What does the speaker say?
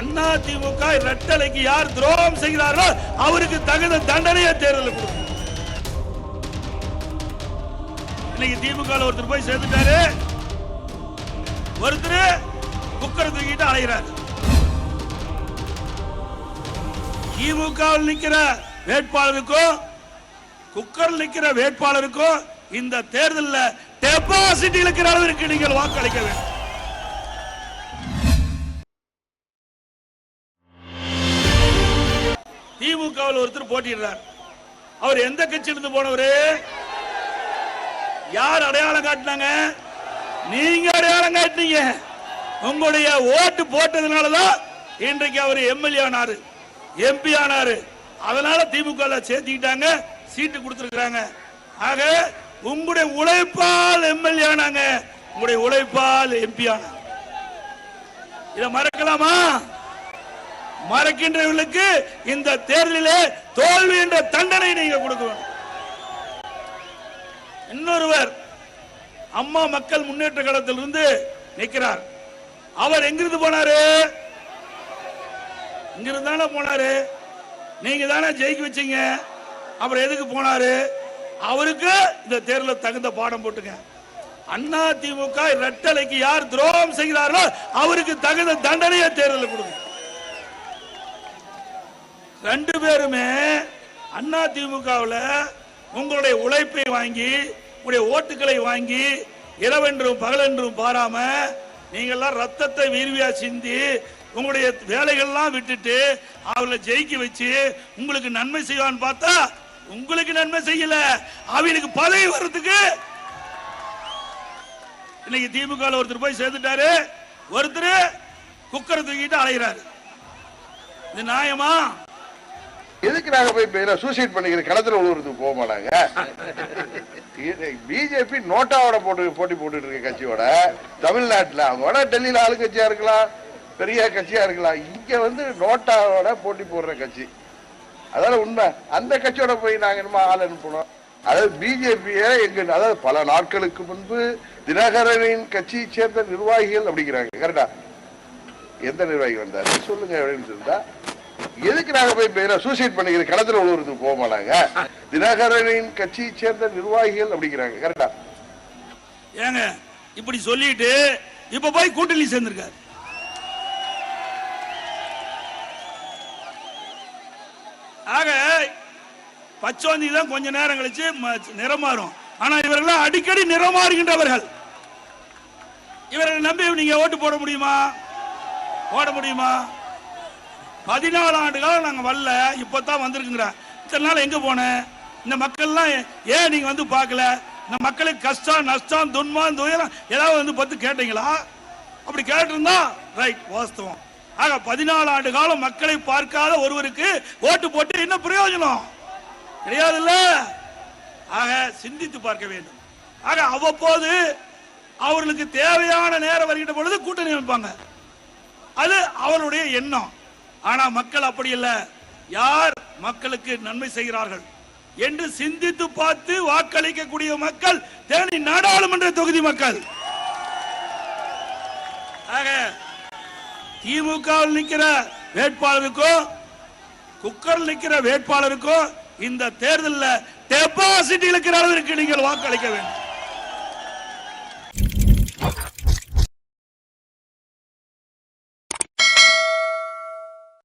அண்ணா திமுக இரட்டலைக்கு யார் துரோகம் செய்கிறார்களோ அவருக்கு தகுந்த தண்டனையை தேர்தல் கொடுக்கும். இன்னைக்கு திமுக ஒருத்தர் போய் சேர்ந்துட்டாரு. ஒருத்தர் குக்கரை தூக்கிட்டு அலைகிறார் திமுக நிற்கிற நிக்கிற வேட்பாளருக்கும் குக்கர் நிக்கிற வேட்பாளருக்கும் இந்த தேர்தலில் டெபாசிட் இழுக்கிற அளவிற்கு நீங்கள் வாக்களிக்க வேண்டும். திமுகவில் ஒருத்தர் போட்டிடுறார் அவர் எந்த கட்சியிலிருந்து போனவர்? யார் அடையாளம் காட்டினாங்க? நீங்க அடையாளம் காட்டினீங்க. உங்களுடைய ஓட்டு போட்டதுனாலதான் இன்றைக்கு அவர் எம்எல்ஏ ஆனாரு எம்பி ஆனாரு. அதனால திமுக ல சேர்த்துக்கிட்டாங்க சீட்டு கொடுத்துருக்காங்க ஆக உங்களுடைய உழைப்பால் எம்எல்ஏ ஆனாங்க. உங்களுடைய உழைப்பால் எம்பி ஆனாங்க. இதை மறக்கலாமா? மறக்கின்றவர்களுக்கு இந்த தேர்தலிலே தோல்வி என்ற தண்டனை நீங்க கொடுக்க இன்னொருவர் அம்மா மக்கள் முன்னேற்ற கழகத்திலிருந்து நிற்கிறார். அவர் எங்கிருந்து போனாரு? இங்கிருந்து தானே போனாரு. நீங்க தானே ஜெயிக்க வச்சீங்க. அவர் எதுக்கு போனாரு? அவருக்கு இந்த தேர்தலில் தகுந்த பாடம் போட்டுங்க. அண்ணா திமுக இரட்டலைக்கு யார் துரோகம் செய்கிறார்களோ அவருக்கு தகுந்த தண்டனையை தேர்தலில் கொடுங்க. ரெண்டு பேருமே அண்ணா திமுகவில் உங்களுடைய உழைப்பை வாங்கி உங்களுடைய ஓட்டுகளை வாங்கி இரவென்றும் பகலென்றும் பாராம நீங்கள்லாம் ரத்தத்தை வீர்வியா சிந்தி உங்களுடைய வேலைகள்லாம் விட்டுட்டு அவளை ஜெயிக்க வச்சு உங்களுக்கு நன்மை செய்வான்னு பார்த்தா உங்களுக்கு நன்மை செய்யல. அவங்களுக்கு பதவி வர்றதுக்கு இன்னைக்கு திமுக ஒருத்தர் போய் சேர்ந்துட்டாரு. ஒருத்தர் குக்கரை தூக்கிட்டு அலைகிறாரு இது நியாயமா? எதுக்கு நாங்க போய் சூசைட் பண்ணிக்கிற களத்துல உழுவுறதுக்கு போக மாட்டாங்க? பிஜேபி நோட்டாவோட போட்டு போட்டி போட்டுட்டு இருக்க கட்சியோட தமிழ்நாட்டுல. அவங்க வேணா டெல்லியில ஆளுங்கட்சியா இருக்கலாம் பெரிய கட்சியா இருக்கலாம். இங்க வந்து நோட்டாவோட போட்டி போடுற கட்சி. அதாவது உண்மை. அந்த கட்சியோட போய் நாங்க என்னமோ ஆள் அனுப்பணும் அதாவது பிஜேபியே எங்க அதாவது பல நாட்களுக்கு முன்பு தினகரனின் கட்சியை சேர்ந்த நிர்வாகிகள் அப்படிங்கிறாங்க. கரெக்டா எந்த நிர்வாகி வந்தாரு? சொல்லுங்க அப்படின்னு இருந்தா எதுக்கு நாங்க போய் பேர சூசைட் பண்ணிக்கிற களத்துல உழுவுறதுக்கு போக மாட்டாங்க? தினகரனின் கட்சியை சேர்ந்த நிர்வாகிகள் அப்படிங்கிறாங்க கரெக்டா ஏங்க இப்படி சொல்லிட்டு இப்ப போய் கூட்டணி சேர்ந்திருக்காரு. ஆக பச்சோந்தி தான் கொஞ்ச நேரம் கழிச்சு நிறமாறும். ஆனா இவர்கள் அடிக்கடி நிறமாறுகின்றவர்கள். இவர்களை நம்பி நீங்க ஓட்டு போட முடியுமா? போட முடியுமா? பதினாலு ஆண்டு காலம் நாங்கள் வரல. இப்பதான் வந்திருக்குங்கிறேன் இத்தனை நாள் எங்கே போனேன் இந்த மக்கள்லாம் ஏ- ஏன் நீங்கள் வந்து பார்க்கல? இந்த மக்களுக்கு கஷ்டம் நஷ்டம் துன்பம் துயரம் ஏதாவது வந்து பார்த்து கேட்டீங்களா? அப்படி கேட்டிருந்தா ரைட் வாஸ்தவம். ஆக பதினாலு ஆண்டு காலம் மக்களை பார்க்காத ஒருவருக்கு ஓட்டு போட்டு என்ன பிரயோஜனம்? கிடையாதுல்ல. ஆக சிந்தித்து பார்க்க வேண்டும். ஆக அவ்வப்போது அவர்களுக்கு தேவையான நேரம் வருகின்ற பொழுது கூட்டணி அமைப்பாங்க. அது அவருடைய எண்ணம். ஆனா மக்கள் அப்படி இல்ல. யார் மக்களுக்கு நன்மை செய்கிறார்கள்? என்று சிந்தித்து பார்த்து வாக்களிக்கக்கூடிய மக்கள் தேனி நாடாளுமன்ற தொகுதி மக்கள். ஆக திமுகவில் நிற்கிற வேட்பாளருக்கும் குக்கரில் நிக்கிற வேட்பாளருக்கும் இந்த தேர்தலில் டெபாசிட் இழுக்கிற அளவிற்கு நீங்கள் வாக்களிக்க வேண்டும்.